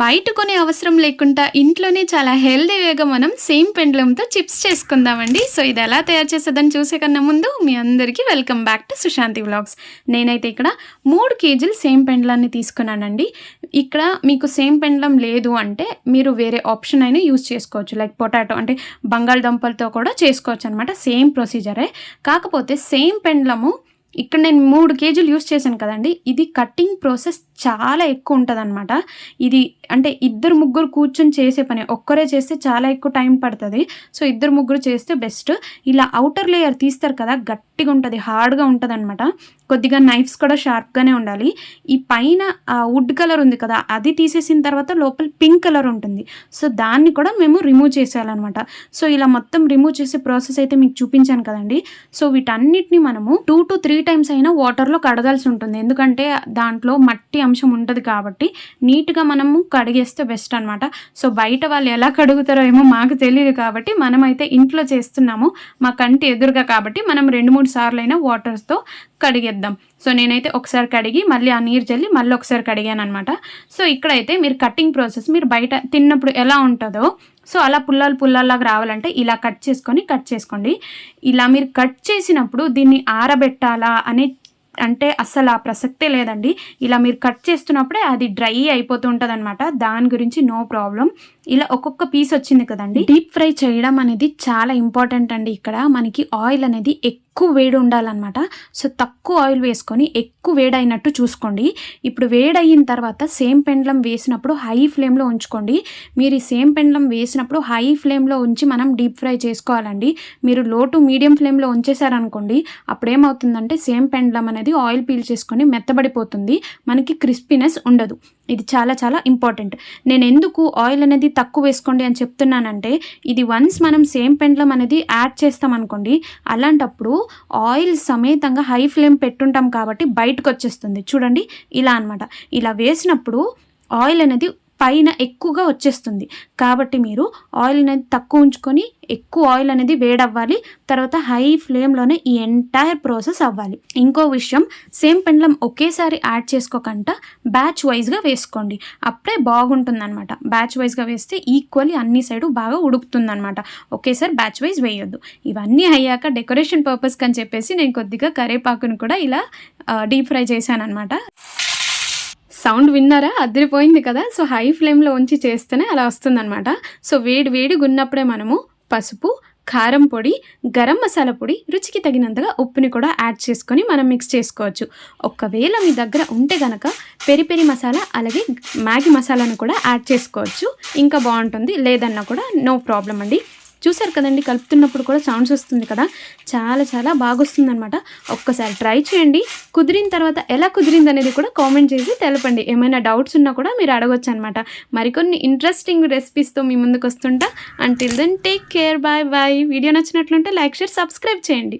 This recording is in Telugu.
బయట కొనే అవసరం లేకుండా ఇంట్లోనే చాలా హెల్దీగా మనం సేమ్ పెండ్లంతో చిప్స్ చేసుకుందామండి. సో ఇది ఎలా తయారు చేసేదని చూసే కన్నా ముందు మీ అందరికీ welcome back to Sushanthi vlogs. నేనైతే ఇక్కడ మూడు కేజీలు సేమ్ పెండ్లాన్ని తీసుకున్నానండి. ఇక్కడ మీకు సేమ్ పెండ్లం లేదు అంటే మీరు వేరే ఆప్షన్ అయినా యూస్ చేసుకోవచ్చు. లైక్ పొటాటో అంటే బంగాళదుంపలతో కూడా చేసుకోవచ్చు అనమాట సేమ్ ప్రొసీజరే. కాకపోతే సేమ్ పెండ్లము ఇక్కడ నేను మూడు కేజీలు యూస్ చేశాను కదండి. ఇది కటింగ్ ప్రాసెస్ చాలా ఎక్కువ ఉంటుంది ఇది అంటే ఇద్దరు ముగ్గురు కూర్చొని చేసే పని ఒక్కరే చేస్తే చాలా ఎక్కువ టైం పడుతుంది. సో ఇద్దరు ముగ్గురు చేస్తే బెస్ట్. ఇలా అవుటర్ లేయర్ తీస్తారు కదా గట్టిగా ఉంటుంది హార్డ్గా ఉంటుంది అనమాట కొద్దిగా నైఫ్స్ కూడా షార్ప్గానే ఉండాలి. ఈ పైన ఆ వుడ్ కలర్ ఉంది కదా అది తీసేసిన తర్వాత లోపల పింక్ కలర్ ఉంటుంది. సో దాన్ని కూడా మేము రిమూవ్ చేసేయాలన్నమాట. సో ఇలా మొత్తం రిమూవ్ చేసే ప్రాసెస్ అయితే మీకు చూపించాను కదండి. సో వీటన్నిటిని మనము టూ టు త్రీ టైమ్స్ అయినా వాటర్లో కడగాల్సి ఉంటుంది. ఎందుకంటే దాంట్లో మట్టి అంశం ఉంటుంది కాబట్టి నీట్గా మనము కడిగేస్తే బెస్ట్ అనమాట సో బయట వాళ్ళు ఎలా కడుగుతారో ఏమో మాకు తెలియదు కాబట్టి మనమైతే ఇంట్లో చేస్తున్నాము. మా కంటి ఎదురుగా కాబట్టి మనం రెండు మూడు సార్లు అయినా వాటర్స్తో కడిగేద్దాం. సో నేనైతే ఒకసారి కడిగి మళ్ళీ ఆ నీరు చల్లి మళ్ళీ ఒకసారి కడిగాను అనమాట సో ఇక్కడైతే మీరు కటింగ్ ప్రాసెస్ మీరు బయట తిన్నప్పుడు ఎలా ఉంటుందో సో అలా పుల్లాలు పుల్లాల్లాగా రావాలంటే ఇలా కట్ చేసుకొని కట్ చేసుకోండి. ఇలా మీరు కట్ చేసినప్పుడు దీన్ని ఆరబెట్టాలా అనే అంటే అస్సలు ఆ ప్రసక్తే లేదండి. ఇలా మీరు కట్ చేస్తున్నప్పుడే అది డ్రై అయిపోతూ ఉంటుంది అనమాట దాని గురించి నో ప్రాబ్లం. ఇలా ఒక్కొక్క పీస్ వచ్చింది కదండి. డీప్ ఫ్రై చేయడం అనేది చాలా ఇంపార్టెంట్ అండి ఇక్కడ. మనకి ఆయిల్ అనేది ఎక్కువ వేడి ఉండాలన్నమాట. సో తక్కువ ఆయిల్ వేసుకొని ఎక్కువ వేడైనట్టు చూసుకోండి. ఇప్పుడు వేడయిన తర్వాత సేమ్ పెండ్లం వేసినప్పుడు హై ఫ్లేమ్లో ఉంచుకోండి. మీరు ఈ సేమ్ పెండ్లం వేసినప్పుడు హై ఫ్లేమ్లో ఉంచి మనం డీప్ ఫ్రై చేసుకోవాలండి. మీరు లో టు మీడియం ఫ్లేమ్లో ఉంచేసారనుకోండి అప్పుడు ఏమవుతుందంటే సేమ్ పెండ్లం అనేది ఆయిల్ పీల్ చేసుకొని మెత్తబడిపోతుంది. మనకి క్రిస్పీనెస్ ఉండదు. ఇది చాలా చాలా ఇంపార్టెంట్ నేను ఎందుకు ఆయిల్ అనేది తక్కువ వేసుకోండి అని చెప్తున్నానంటే ఇది వన్స్ మనం సేమ్ పెండ్లం అనేది యాడ్ చేస్తాం అనుకోండి అలాంటప్పుడు ఆయిల్ సమేతంగా హై ఫ్లేమ్ పెట్టుంటాం కాబట్టి బయటకు వచ్చేస్తుంది చూడండి ఇలా అనమాట ఇలా వేసినప్పుడు ఆయిల్ అనేది పైన ఎక్కువగా వచ్చేస్తుంది. కాబట్టి మీరు ఆయిల్ అనేది తక్కువ ఉంచుకొని ఎక్కువ ఆయిల్ అనేది వేడవ్వాలి. తర్వాత హై ఫ్లేమ్లోనే ఈ ఎంటైర్ ప్రాసెస్ అవ్వాలి. ఇంకో విషయం సేమ్ పెండ్లం ఒకేసారి యాడ్ చేసుకోకుండా బ్యాచ్ వైజ్గా వేసుకోండి. అప్పుడే బాగుంటుంది అనమాట బ్యాచ్ వైజ్గా వేస్తే ఈక్వల్లీ అన్ని సైడు బాగా ఉడుకుతుంది అనమాట ఒకేసారి బ్యాచ్ వైజ్ వేయొద్దు. ఇవన్నీ అయ్యాక డెకరేషన్ పర్పస్కి అని చెప్పేసి నేను కొద్దిగా కరేపాకును కూడా ఇలా డీప్ ఫ్రై చేశాను అనమాట సౌండ్ విన్నారా? అదిరిపోయింది కదా? సో హై ఫ్లేమ్లో ఉంచి చేస్తేనే అలా వస్తుందన్నమాట. సో వేడి వేడిగా ఉన్నప్పుడే మనము పసుపు కారం పొడి గరం మసాలా పొడి రుచికి తగినంతగా ఉప్పుని కూడా యాడ్ చేసుకొని మనం మిక్స్ చేసుకోవచ్చు. ఒకవేళ మీ దగ్గర ఉంటే గనక పెరి పెరి మసాలా అలాగే మ్యాగీ మసాలాను కూడా యాడ్ చేసుకోవచ్చు. ఇంకా బాగుంటుంది. లేదన్నా కూడా నో ప్రాబ్లం అండి. చూసారు కదండి కలుపుతున్నప్పుడు కూడా సౌండ్స్ వస్తుంది కదా. చాలా చాలా బాగా వస్తుంది అనమాట ఒక్కసారి ట్రై చేయండి. కుదిరిన తర్వాత ఎలా కుదిరింది అనేది కూడా కామెంట్ చేసి తెలపండి. ఏమైనా డౌట్స్ ఉన్నా కూడా మీరు అడగొచ్చు అనమాట మరికొన్ని ఇంట్రెస్టింగ్ రెసిపీస్తో మీ ముందుకు వస్తుంటా until then take care bye bye video నచ్చినట్లుంటే like share subscribe చేయండి.